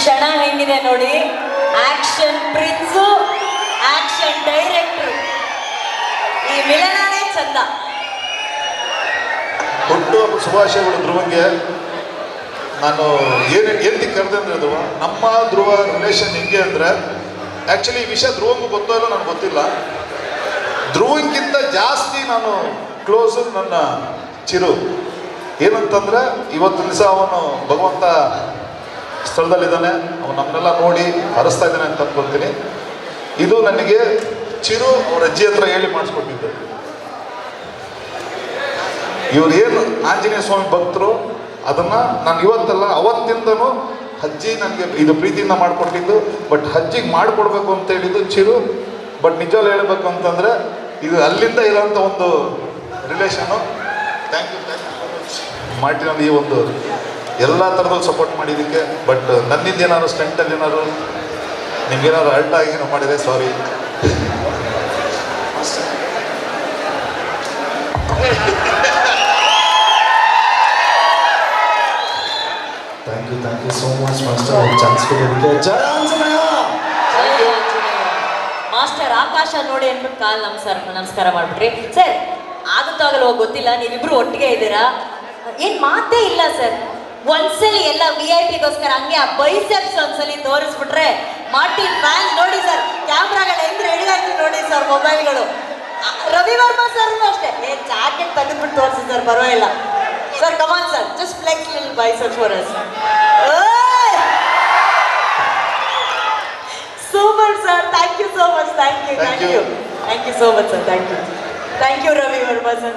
ಕ್ಷಣ ಹೆಂಗಿದೆ ನೋಡಿ. ಆಕ್ಷನ್ ಪ್ರಿನ್ಸು ಆಕ್ಷನ್ ಡೈರೆಕ್ಟ್ರು ಈ ಮಿಲನನೇ ಚಂದ ಹುಟ್ಟುಹಬ್ಬ ಶುಭಾಶಯಗಳು ಧ್ರುವಂಗೆ. ನಾನು ಏನು ಎಲ್ಲಿ ಕರೆದೆ ಅಂದರೆ ಧ್ರುವ ನಮ್ಮ ಧ್ರುವ ರಿಲೇಷನ್ ಹೆಂಗೆ ಅಂದರೆ ಆ್ಯಕ್ಚುಲಿ ಈ ವಿಷಯ ಧ್ರುವಂಗೂ ಗೊತ್ತೋ ಇಲ್ಲ ನನಗೆ ಗೊತ್ತಿಲ್ಲ. ಧ್ರುವಂಗಿಂತ ಜಾಸ್ತಿ ನಾನು ಕ್ಲೋಸ್ ನನ್ನ ಚಿರು. ಏನಂತಂದ್ರೆ, ಇವತ್ತು ದಿವಸ ಅವನು ಭಗವಂತ ಸ್ಥಳದಲ್ಲಿದ್ದಾನೆ. ಅವನು ನಮ್ಮನ್ನೆಲ್ಲ ನೋಡಿ ಹರಿಸ್ತಾ ಇದ್ದಾನೆ ಅಂತ ಅಂದ್ಕೊಳ್ತೀನಿ. ಇದು ನನಗೆ ಚಿರು ಅವ್ರ ಅಜ್ಜಿ ಹತ್ರ ಹೇಳಿ ಮಾಡಿಸ್ಕೊಟ್ಟಿದ್ದು. ಇವ್ರು ಏನು ಆಂಜನೇಯ ಸ್ವಾಮಿ ಭಕ್ತರು, ಅದನ್ನ ನಾನು ಇವತ್ತಲ್ಲ, ಅವತ್ತಿಂದನೂ ಅಜ್ಜಿ ನನಗೆ ಇದು ಪ್ರೀತಿಯಿಂದ ಮಾಡಿಕೊಟ್ಟಿದ್ದು. ಬಟ್ ಅಜ್ಜಿಗೆ ಮಾಡಿಕೊಡ್ಬೇಕು ಅಂತ ಹೇಳಿದ್ದು ಚಿರು. ಬಟ್ ನಿಜವಾಗ್ಲೂ ಹೇಳಬೇಕು ಅಂತಂದ್ರೆ, ಇದು ಅಲ್ಲಿಂದ ಇರೋಂಥ ಒಂದು relation thank you thank you ಈ ಒಂದು ಎಲ್ಲ ಥರದಲ್ಲೂ ಸಪೋರ್ಟ್ ಮಾಡಿದ್ದಕ್ಕೆ ಬಟ್ ನನ್ನಿಂದ ಏನಾದ್ರು ಸ್ಟೆಂಟಲ್ಲಿ ಏನಾದ್ರು ನಿಮ್ಗೇನಾದ್ರು ಅಲ್ಟ್ ಆಗಿ ಏನೋ ಮಾಡಿದೆ sorry thank you thank you so much master chance ಕೊಡೋದಕ್ಕೆ ಮಾಸ್ಟರ್ ಆಕಾಶ ನೋಡಿ ಅಂದ್ಬಿಟ್ಟು ಕಾಲ್ ನಮಸ್ಕಾರ ನಮಸ್ಕಾರ ಮಾಡ್ಬಿಟ್ರಿ. ಸರ್ ಆಗುತ್ತೋ ಆಗಲ್ವೋ ಗೊತ್ತಿಲ್ಲ ನೀವಿಬ್ರು ಒಟ್ಟಿಗೆ ಇದ್ದೀರಾ? ಏನ್ ಮಾತೇ ಇಲ್ಲ ಸರ್ ಒಂದ್ಸಲಿ ಎಲ್ಲ ವಿ ಐ ಪಿಗೋಸ್ಕರ ಹಂಗೆ ಆ ಬೈಸೆಪ್ಸ್ ಒಂದ್ಸಲಿ ತೋರಿಸ್ಬಿಟ್ರೆ ಮಾರ್ಟಿ ಫ್ಯಾನ್ ನೋಡಿ ಸರ್ ಕ್ಯಾಮ್ರಾಗಳು ಹೆಂಗ್ ರೆಡಿ ಆಯ್ತು ನೋಡಿ ಸರ್ ಮೊಬೈಲ್ಗಳು ರವಿ ವರ್ಮಾ ಸರ್ ಅಷ್ಟೇ. ಏ ಜಾಕೆಟ್ ತೆಗೆದ್ಬಿಟ್ಟು ತೋರಿಸಿ ಸರ್ ಪರವಾಗಿಲ್ಲ. Sir come on sir just flex lil biceps for us super sir thank you so much thank you thank you thank you so much sir thank you thank you Ravi Varma sir